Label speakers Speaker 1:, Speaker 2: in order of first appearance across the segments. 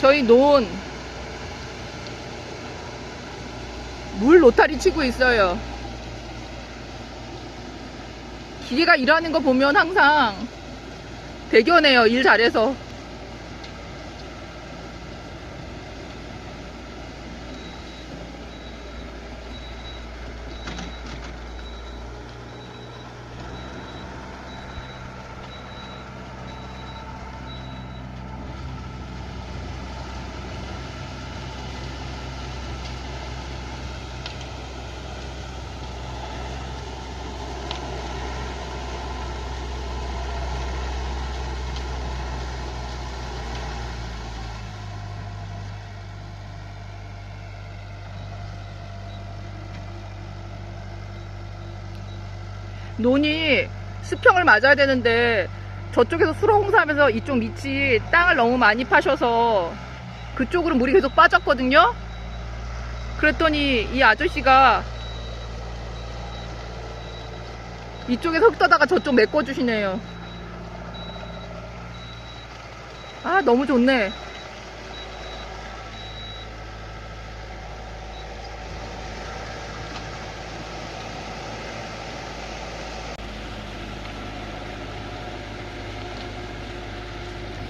Speaker 1: 저희 논, 물 로타리 치고 있어요. 기계가 일하는 거 보면 항상 대견해요. 일 잘해서. 논이 수평을 맞아야 되는데 저쪽에서 수로공사하면서 이쪽 밑이 땅을 너무 많이 파셔서 그쪽으로 물이 계속 빠졌거든요. 그랬더니 이 아저씨가 이쪽에서 흙 떠다가 저쪽 메꿔주시네요. 아, 너무 좋네.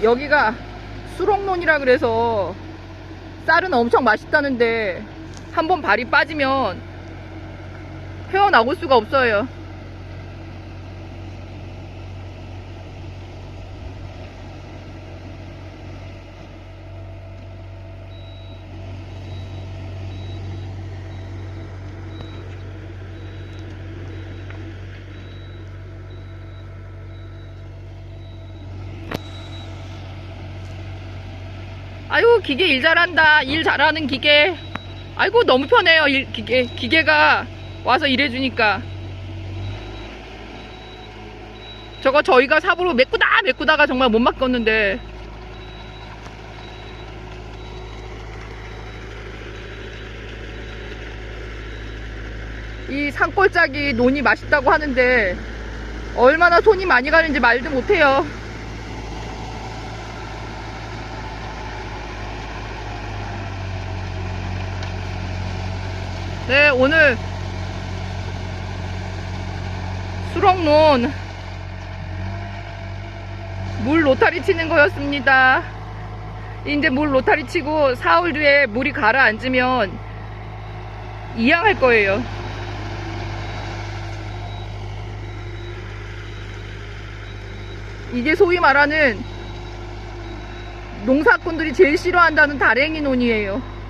Speaker 1: 여기가 수록논이라 그래서 쌀은 엄청 맛있다는데 한번 발이 빠지면 헤어나올 수가 없어요. 아이고 기계 일 잘한다. 일 잘하는 기계. 아이고 너무 편해요 일, 기계. 기계가 와서 일해주니까. 저거 저희가 삽으로 메꾸다 메꾸다가 정말 못 맡겼는데. 이 산골짜기 논이 맛있다고 하는데 얼마나 손이 많이 가는지 말도 못해요 네, 오늘 수렁논 물 로타리 치는 거였습니다. 이제 물 로타리 치고 사흘 뒤에 물이 가라앉으면 이양할 거예요. 이게 소위 말하는 농사꾼들이 제일 싫어한다는 다랭이 논이에요.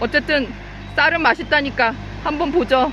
Speaker 1: 어쨌든 쌀은 맛있다니까 한번 보죠.